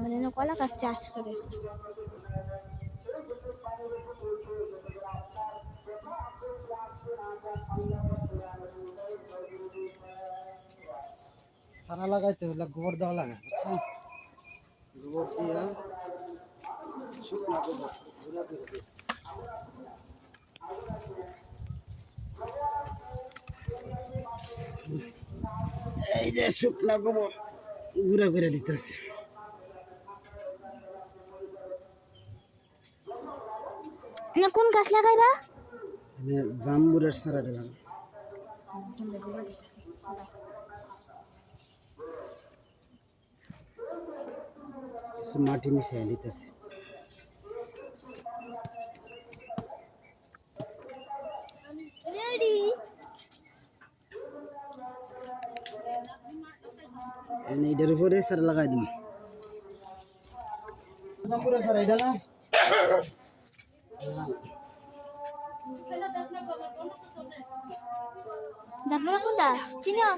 মানে কলা গাছ চাষ করে সারা লাগাইতে হলে গোবর দেওয়া লাগে গোবর দিয়া শুকনা গোবর গুঁড়া করে দিও। এই যে শুকনা গোবর গুঁড়া করে দিতেছে। কোন গাছ লাগাইবা? জাম্বুরের গোবর দিতেছে মাটি মিশিয়ে দিতেছে রেডি এনে এটার উপরে লাগাই এটা না? চিনো?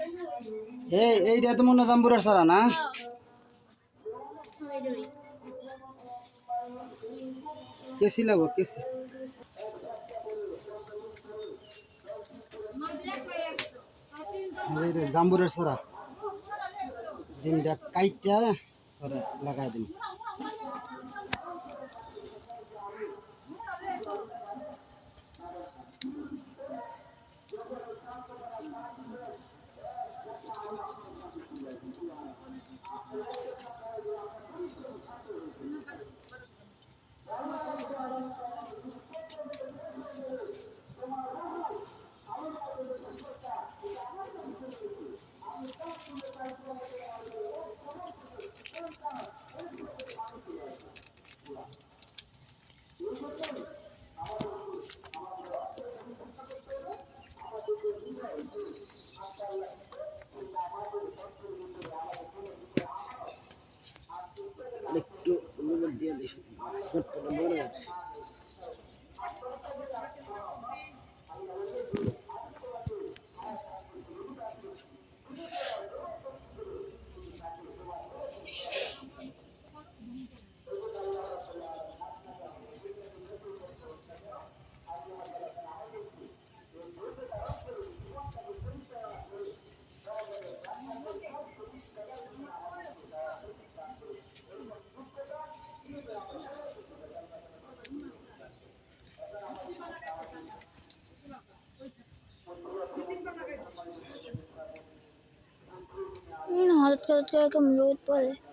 এই এইটা তো মনে জাম্বুরের সারা না? কেসি লাগো কেসি? এই জাম্বুরের সারা ডিমটা কাইটা পরে লাগাই দিন। দিয়ে सब्सक्राइब करके अमरूद पर है।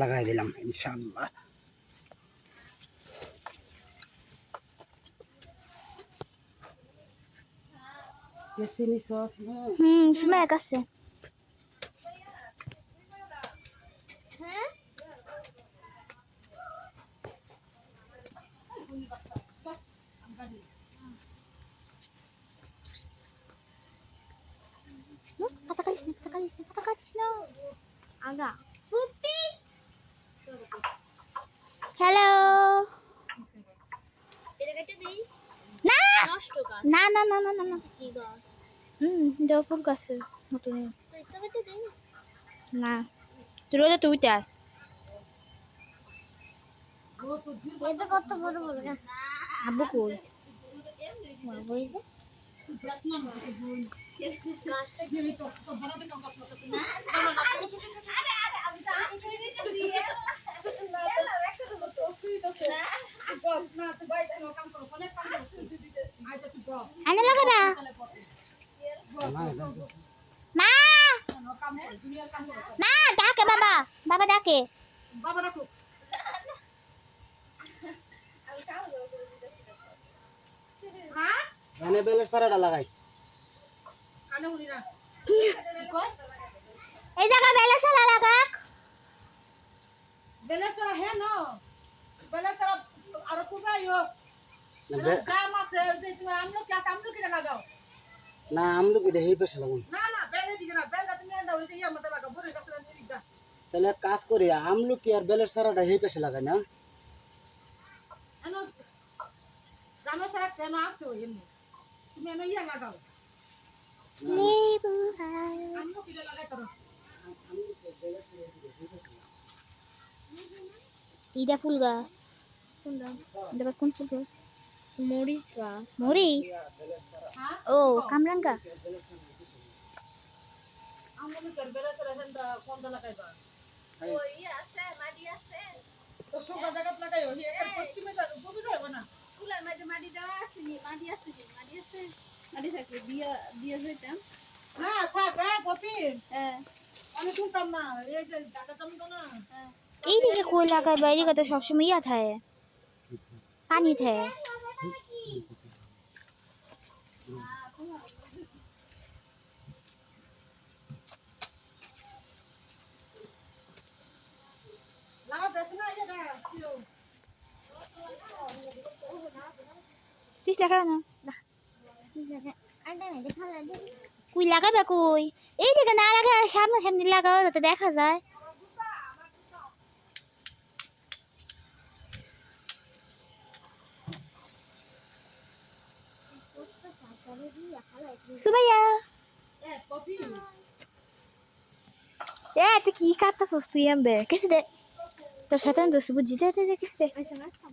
লাগাই দিলাম হুম কাটিস না পাতা কাটিস হ্যালো এটা কেটে দিই? না! না না না না না না। কি হুম এটা ফুল গাছে নতুন তো এটা কেটে দিই? না। তুই রোদে তুই আয়। এটা কত বড় বড় গাছ? আব্বু কই? বলব এই যে গাছটা কি আনে লাগাবা না এটা মা মা ডাকে বাবা বাবা ডাকে এনে বেলের সারাটা লাগাই। এই জায়গা বেলা সারা লাগাক। বেলেছাড়া হে ন। বেলেছাড়া আরও কোথায় হোক। না জাম আছে যে তুমি আমলকি আছে আমলকিটা লাগাও। না আমলকি এটা হেই পেছে লাগুন। না না বেলে দিকে না বেলটা তুমি লাগাও বড় গাছটা নিয়ে তাহলে কাজ করি আমলকি আর বেলের সারাটা হেই পেছে লাগাই না। জানো সারা কেন আছে ওই এমনি? তুমি এনো ইয়া লাগাও লেবু হাই আমলকিটা লাগাই করো ইটা ফুল গাছ। এটা কোন ফুল গাছ? মরিচ গাছ। মরিস ও কামরাঙ্গা কোনটা লাগাইবা ওই আছে মাটি আছে। তো সোগা জায়গা লাগাইও হি একটা পশ্চিমে যাবে বুঝে না ফুলের মাঝে মাটি দেওয়া আছে নি মাটি আছে কি মাটি আছে মাটি থাকলে দিয়া যেতাম। না থাক হ্যাঁ পপি। হ্যাঁ। আমি শুনতাম না এই যে না। এইদিকে কই লাগাই বাইরে তো সবসময় ইয়া থাকে। পানি থাকে। লাগাতেছ না ইয়া কেউ পিস কুই লাগাবে কই? এইদিকে না লাগা সামনে সামনে লাগাও, যাতে দেখা যায়। সুমাইয়া। এ, তুই কি কাটতাছস তুই, আমবে? কেসে দে তোর সাথে দোস্ত বুঝিতে দে দে খাব